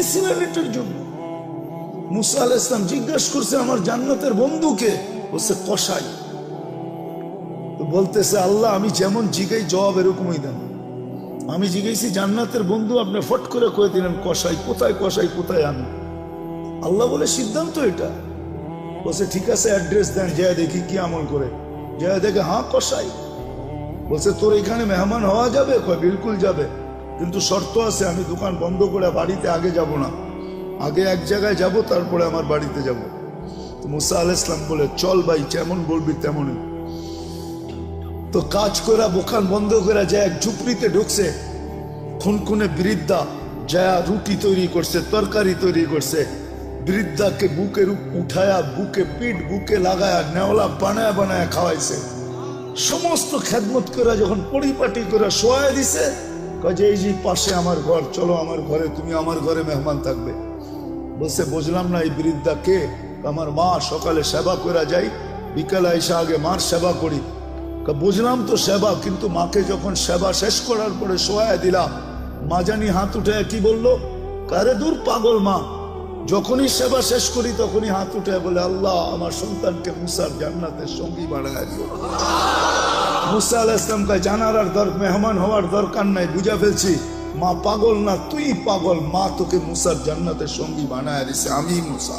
দিছিলেন জন্য। মুসা আল ইসলাম জিজ্ঞাসা করছে আমার জান্নাতের বন্ধুকে, বলছে কষাই বলতেছে, আল্লাহ, আমি যেমন জিগাই, জবাব এরকমই দেন। আমি জিজ্ঞেসি জান্নাতের বন্ধু আপনি ফট করে কয়ে দিলেন কষাই কোথায় কষাই কোথায় আমি? আল্লাহ বলে, সিদ্ধান্ত এটা। বলছে, ঠিক আছে, অ্যাড্রেস দেন যা দেখি কি আমল করে। যা দেখে হ্যাঁ কষাই বলছে, তোর এখানে মেহমান হওয়া যাবে? কয়, বিলকুল যাবে। কিন্তু শর্ত আছে, আমি দোকান বন্ধ করে বাড়িতে আগে যাব না। আগে এক জায়গায় যাব, তারপরে আমার বাড়িতে যাব। তো মুসা আল ইসলাম বলে, চল ভাই, যেমন বলবি তেমনই। তো কাজ করা দোকান বন্ধ করে যায়, এক ঝুপড়িতে ঢুকছে। খুনখুনে বৃদ্ধা যা রুটি তৈরি করছে, তরকারি তৈরি করছে। বৃদ্ধাকে বুকের উঠায়া, বুকে পিঠ, বুকে লাগায়া, নেওলা বানায়া বানায়া খাওয়াইছে। সমস্ত খেদমত করে যখন পরিপাটি করে শোয়া দিছে কাজে এই যে পাশে আমার ঘর, চলো আমার ঘরে, তুমি আমার ঘরে মেহমান থাকবে। বলছে, বুঝলাম না এই বৃদ্ধা কে? আমার মা সকালে সেবা করে যাই, বিকালে এসে আগে মার সেবা করি। বুঝলাম তো সেবা, কিন্তু মাকে যখন সেবা শেষ করার পরে শোয়া দিলাম, মা জানি হাত উঠে কি বলল? কারে দূর পাগল মা? যখনই সেবা শেষ করি তখনই হাত উঠে বলে, আল্লাহ, আমার সন্তানকে মুসার জান্নাতের সঙ্গী বাড়ায় দিও। মুসা আলাহ ইসলামকে জানার আর দর, মেহমান হওয়ার দরকার নাই, বুঝা ফেলছি। মা পাগল না, তুই পাগল। মা তোকে মুসার জান্নাতের সঙ্গী বানায় দিছে, আমি মুসা।